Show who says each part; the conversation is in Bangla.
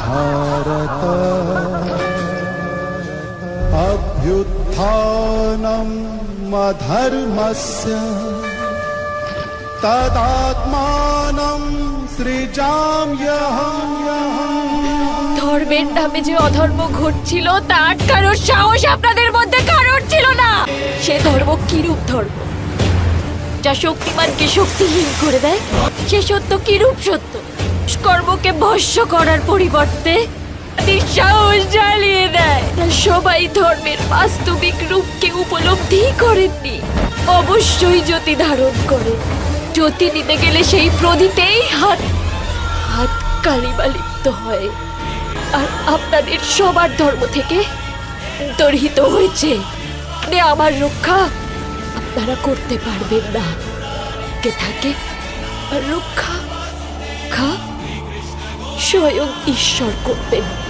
Speaker 1: भारत। अभ्युत्थानम् अधर्मस्य तदात्मानं सृजाम्यहम्
Speaker 2: ধর্মের নামে যে অধর্ম ঘটছিল তা আটকানোর সাহস আপনাদের মধ্যে কারোর ছিল না। সে ধর্ম কিরূপ ধর্ম? যা শক্তিমানকে শক্তিহীন করে দেয়, সে সত্য কিরূপ সত্য? কর্মকে ভস্য করার পরিবর্তে সাহস জ্বালিয়ে দেয়। সবাই ধর্মের বাস্তবিক রূপকে উপলব্ধি করেননি। অবশ্যই জ্যোতি ধারণ করে। জ্যোতি নিতে গেলে সেই প্রদীপেই হাত হাত কালিমা লিপ্ত হয়। আর আপনাদের সবার ধর্ম থেকে দর্হিত হয়েছে আমার রক্ষা আপনারা করতে পারবেন না। কে থাকে? রক্ষা, খা স্বয়ং ঈশ্বর করবেন।